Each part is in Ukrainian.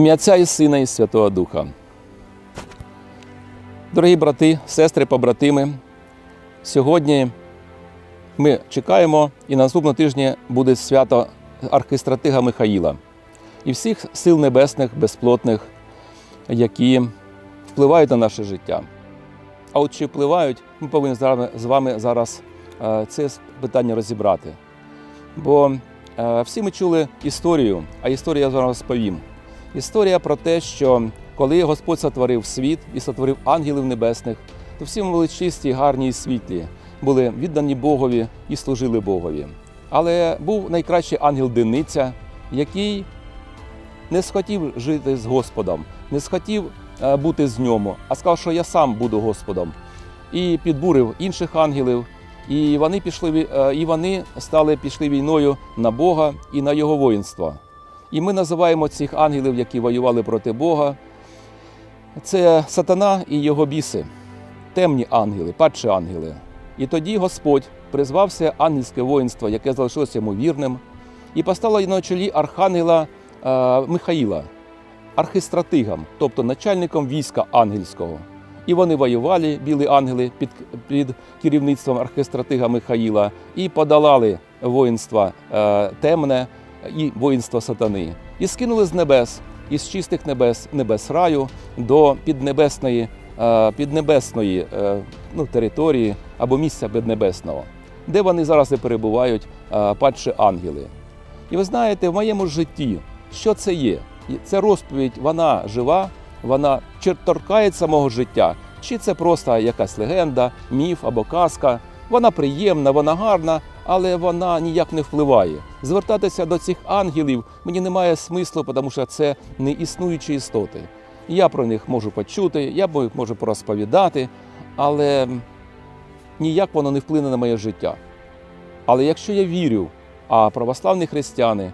ім'я Отця і Сина і Святого Духа. Дорогі брати, сестри, побратими, сьогодні ми чекаємо, і на наступного тижня буде свято архистратига Михаїла і всіх сил небесних, безплотних, які впливають на наше життя. А от чи впливають, ми повинні з вами- зараз е, це питання розібрати. Бо е, всі ми чули історію, а історію я зараз розповім. Історія про те, що коли Господь сотворив світ і сотворив ангелів небесних, то всі ми були чисті, гарні і світлі, були віддані Богові і служили Богові. Але був найкращий ангел Дениця, який не схотів жити з Господом, не схотів е, бути з ньому, а сказав, що я сам буду Господом. І підбурив інших ангелів, і вони пішли е, і вони стали пішли війною на Бога і на його воїнство. І ми називаємо цих ангелів, які воювали проти Бога. Це сатана і його біси, темні ангели, падші ангели. І тоді Господь призвав все ангельське воїнство, яке залишилося йому вірним, і поставив на чолі архангела е, Михаїла, архистратигом, тобто начальником війська ангельського. І вони воювали, білі ангели, під, під керівництвом архистратига Михаїла, і подолали воїнство е, темне і воїнство сатани. І скинули з небес, із чистих небес, небес раю до піднебесної, е, піднебесної е, ну, території або місця піднебесного, де вони зараз і перебувають, е, падші ангели. І ви знаєте, в моєму житті, що це є? Це розповідь, вона жива, вона торкається мого життя, чи це просто якась легенда, міф або казка. Вона приємна, вона гарна, але вона ніяк не впливає. Звертатися до цих ангелів мені немає смислу, тому що це не існуючі істоти. Я про них можу почути, я можу порозповідати, але ніяк воно не вплине на моє життя. Але якщо я вірю, а православні християни е,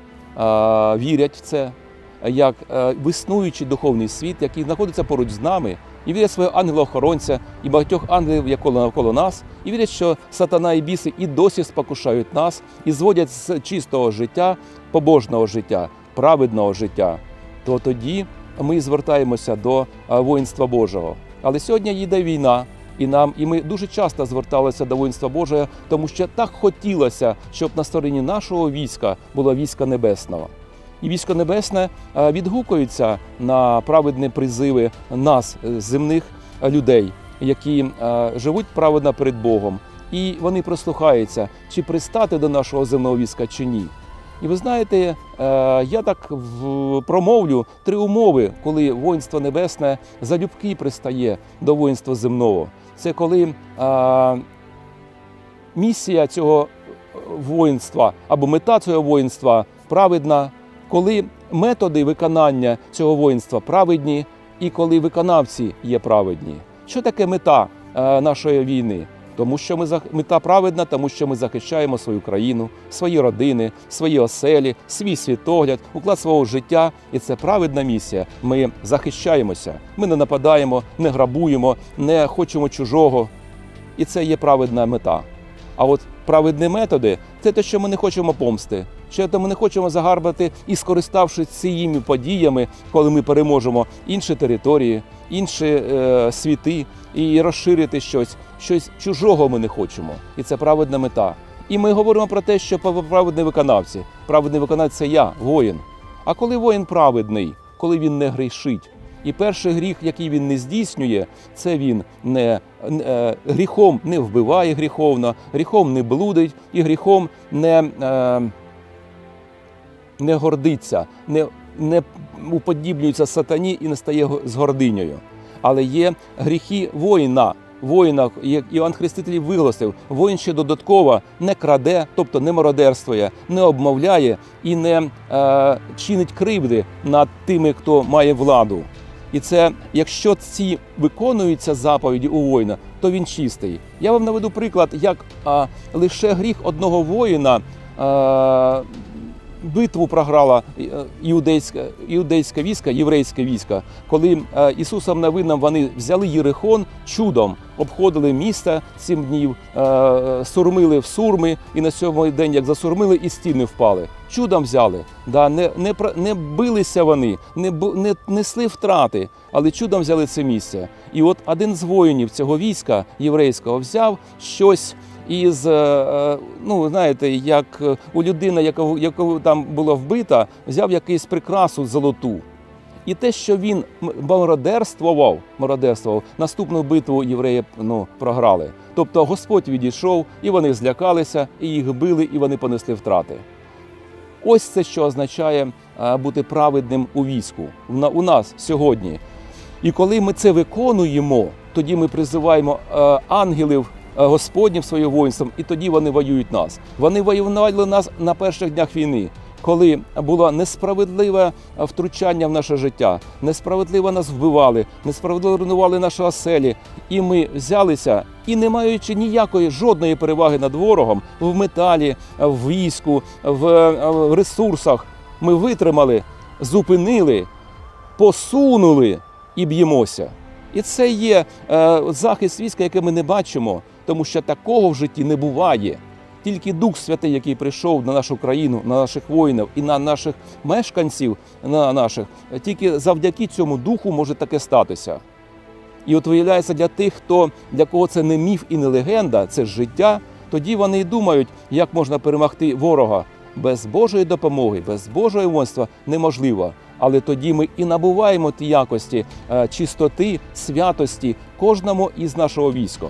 вірять в це, як е, в існуючий духовний світ, який знаходиться поруч з нами, і вірять в свого ангела-охоронця і багатьох ангелів які навколо нас, і вірять, що сатана і біси і досі спокушають нас і зводять з чистого життя, побожного життя, праведного життя, то тоді ми звертаємося до воїнства Божого. Але сьогодні йде війна, і нам, і ми дуже часто зверталися до воїнства Божого, тому що так хотілося, щоб на стороні нашого війська було військо небесного. І військо небесне е, відгукується на праведні призиви нас, е, земних е, людей, які живуть праведно перед Богом. І вони прислухаються, чи пристати до нашого земного війська, чи ні. І ви знаєте, я так промовлю три умови, коли воїнство небесне залюбки пристає до воїнства земного. Це коли місія цього воїнства або мета цього воїнства праведна, коли методи виконання цього воїнства праведні, і коли виконавці є праведні. Що таке мета е, нашої війни? Тому що ми мета праведна, тому що ми захищаємо свою країну, свої родини, свої оселі, свій світогляд, уклад свого життя. І це праведна місія. Ми захищаємося. Ми не нападаємо, не грабуємо, не хочемо чужого. І це є праведна мета. А от праведні методи це те, що ми не хочемо помсти, що то ми не хочемо загарбати і скориставшись цими подіями, коли ми переможемо інші території, інші е, світи і розширити щось, щось чужого ми не хочемо. І це праведна мета. І ми говоримо про те, що праведні виконавці. Праведний виконавець це я, воїн. А коли воїн праведний, коли він не грішить. І перший гріх, який він не здійснює, це він не е, гріхом не вбиває гріховно, гріхом не блудить і гріхом не, е, не гордиться, не, не уподібнюється сатані і не стає з гординею. Але є гріхи воїна. Воїна, як Іван Хреститель виголосив, воїн ще додатково не краде, тобто не мародерствує, не обмовляє і не е, чинить кривди над тими, хто має владу. І це, якщо ці виконуються заповіді у воїна, то він чистий. Я вам наведу приклад, як а, лише гріх одного воїна а, битву програла е, іудейська, іудейська війська, єврейське військо, коли е, Ісусом Навином вони взяли Єрихон чудом, обходили місто сім днів, е, сурмили в сурми, і на сьомий день, як засурмили, і стіни впали. Чудом взяли. Да, не, не, не билися вони, не, не несли втрати, але чудом взяли це місце. І от один з воїнів цього війська єврейського взяв щось із, е, е, ну знаєте, як е, у людини, яка, яка там була вбита, взяв якийсь прикрасу золоту. І те, що він мародерствував, мародерствував, наступну битву євреї ну, програли. Тобто Господь відійшов, і вони злякалися, і їх били, і вони понесли втрати. Ось це, що означає бути праведним у війську у нас сьогодні. І коли ми це виконуємо, тоді ми призиваємо ангелів Господнім своїм воїнством, і тоді вони воюють нас. Вони воювали нас на перших днях війни, коли було несправедливе е, втручання в наше життя, несправедливо нас вбивали, несправедливо руйнували наші оселі. І ми взялися і, не маючи ніякої жодної переваги над ворогом в металі, в війську, в е, ресурсах, ми витримали, зупинили, посунули і б'ємося. І це є е, захист війська, який ми не бачимо, тому що такого в житті не буває. Тільки Дух Святий, який прийшов на нашу країну, на наших воїнів і на наших мешканців, на наших, тільки завдяки цьому духу може таке статися. І от виявляється для тих, хто для кого це не міф і не легенда, це життя, тоді вони й думають, як можна перемогти ворога. Без Божої допомоги, без Божого воїнства неможливо. Але тоді ми і набуваємо ті якості е, чистоти, святості кожному із нашого війська.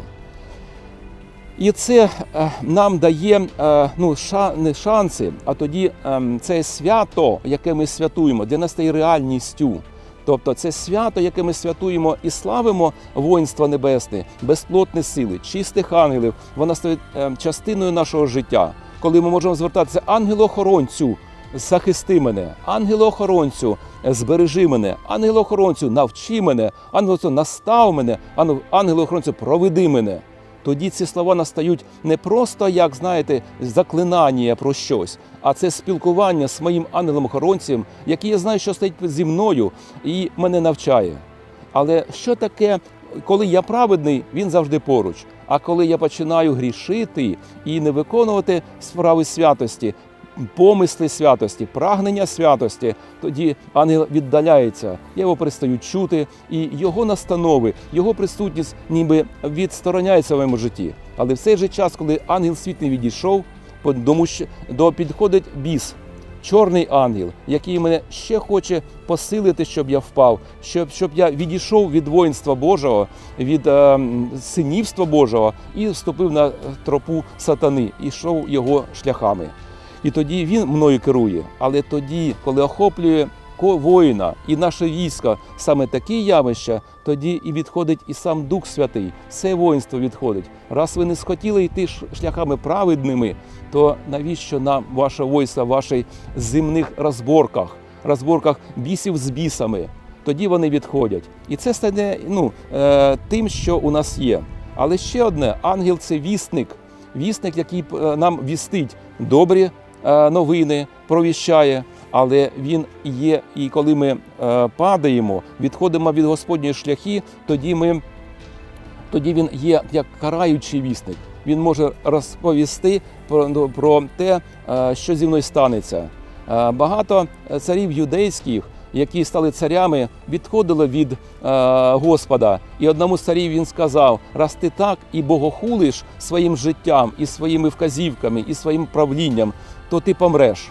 І це е, нам дає е, ну, не шанси, а тоді е, це свято, яке ми святуємо, для нас стає реальністю. Тобто це свято, яке ми святуємо і славимо воїнства небесне, безплотні сили, чистих ангелів, вона стає частиною нашого життя. Коли ми можемо звертатися ангелу-охоронцю, захисти мене, ангелу-охоронцю, е, збережи мене, ангелу-охоронцю, навчи мене, ангелу настав мене, ангел- ангелу-охоронцю, проведи мене. Тоді ці слова настають не просто як, знаєте, заклинання про щось, а це спілкування з моїм ангелом-охоронцем, який я знаю, що стоїть зі мною і мене навчає. Але що таке, коли я праведний, він завжди поруч. А коли я починаю грішити і не виконувати справи святості, помисли святості, прагнення святості, тоді ангел віддаляється. Я його перестаю чути, і його настанови, його присутність ніби відстороняється в моєму житті. Але в цей же час, коли ангел світлий відійшов, тому що до підходить біс. Чорний ангел, який мене ще хоче посилити, щоб я впав, щоб, щоб я відійшов від воїнства Божого, від е, синівства Божого і вступив на тропу сатани і йшов його шляхами. І тоді він мною керує. Але тоді, коли охоплює воїна і наше військо саме такі явища, тоді і відходить і сам Дух Святий, все воїнство відходить. Раз ви не схотіли йти шляхами праведними, то навіщо нам ваше воїнство в ваших земних розборках, розборках бісів з бісами? Тоді вони відходять. І це стане ну, е, тим, що у нас є. Але ще одне: ангел це вісник, вісник, який е, нам вістить добрі новини, провіщає. Але він є, і коли ми е, падаємо, відходимо від Господньої шляхи, тоді ми тоді він є як караючий вісник. Він може розповісти про, ну, про те, е, що зі мною станеться. Е, Багато царів юдейських, які стали царями, відходили від е, Господа. І одному з царів він сказав: раз ти так і богохулиш своїм життям, і своїми вказівками, і своїм правлінням, то ти помреш.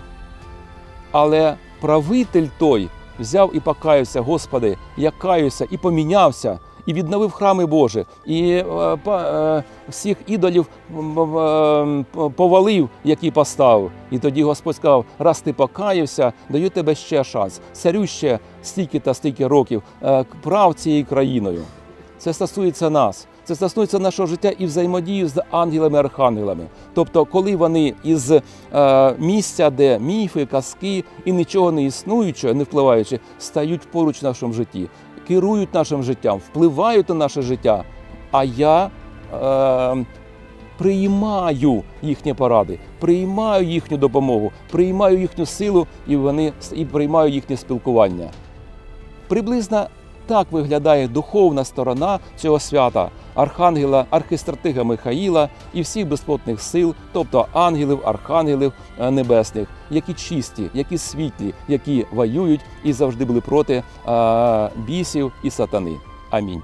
Але правитель той взяв і покаявся, Господи, я каюся і помінявся, і відновив храми Божі, і е, е, всіх ідолів м, м, м, повалив, які поставив. І тоді Господь сказав: раз ти покаявся, даю тебе ще шанс. Царю ще стільки та стільки років е, прав цією країною. Це стосується нас. Це стосується нашого життя і взаємодії з ангелами-архангелами. Тобто, коли вони із е, місця, де міфи, казки і нічого не існуючого, не впливаючи, стають поруч в нашому житті, керують нашим життям, впливають на наше життя. А я е, приймаю їхні поради, приймаю їхню допомогу, приймаю їхню силу і вони і приймаю їхнє спілкування. Приблизно так виглядає духовна сторона цього свята архангела, архистратига Михаїла і всіх безплотних сил, тобто ангелів, архангелів е, небесних, які чисті, які світлі, які воюють і завжди були проти е, бісів і сатани. Амінь.